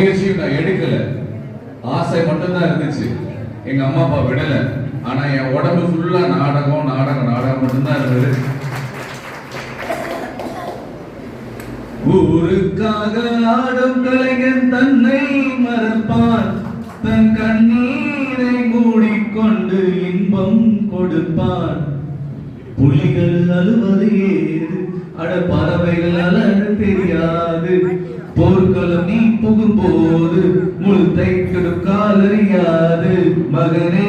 முயற்சியும் நான் எடுக்கல. ஆசை மட்டும்தான் இருந்துச்சு. எங்க அம்மா அப்பா விடல. ஆனா என் உடம்பு ஃபுல்லா நாடகம் நாடகம் நாடகம் மட்டும்தான் இருந்தது. ஊருக்காக ஆடும் கலைஞன் தன்னை மறப்பான் தன் கண்ணீரை மூடிக்கொண்டு இன்பம் கொடுப்பான் புலிகள் அழுவது ஏது? அட பறவைகள் அழ தெரியாது. போர்க்களம் நீ புகும்போது முழு தைக்கடும் காலறியாது மகனே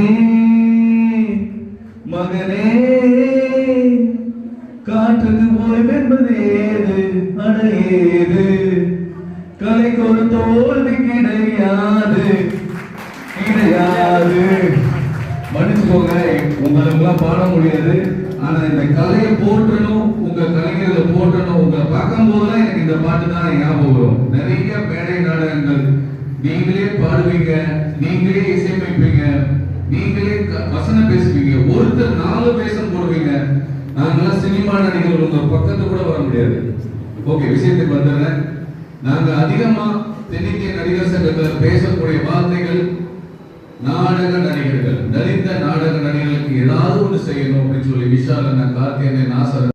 மகனே காற்றுக்கு போய் என்பது ஏது அட ஏது கலைக்கு ஒரு தோல்வி கிடையாது கிடையாது. மன்னிச்சுக்கோங்க உங்களுக்குலாம் பாட முடியாது. ஆனா இந்த கலையை போற்றணும் உங்க கலைஞர்களை போற்றணும் உங்களை பார்க்கும் போதுதான் இந்த பாட்டு தான் ஞாபகம் வரும். நிறைய மேடை நாடகங்கள். நீங்களே பாடுவீங்க நீங்களே இசையமைப்பீங்க நீங்களே வசனம் பேசுவீங்க. ஒருத்தர் நாலு வேஷம் போடுவீங்க. நாங்களாம் சினிமா நடிகர்கள் உங்க பக்கத்து கூட வர முடியாது. ஓகே விஷயத்துக்கு வந்துடுறேன் நாங்க அதிகமா தென்னிந்திய நடிகர் சங்கத்தில் பேசக்கூடிய வார்த்தைகள் நாடக நடிகர்கள். தலித்த நாடக நடிகர்களுக்கு ஏதாவது ஒன்று செய்யணும் அப்படின்னு சொல்லி விஷால் அண்ணன் கார்த்தியனை நாசர்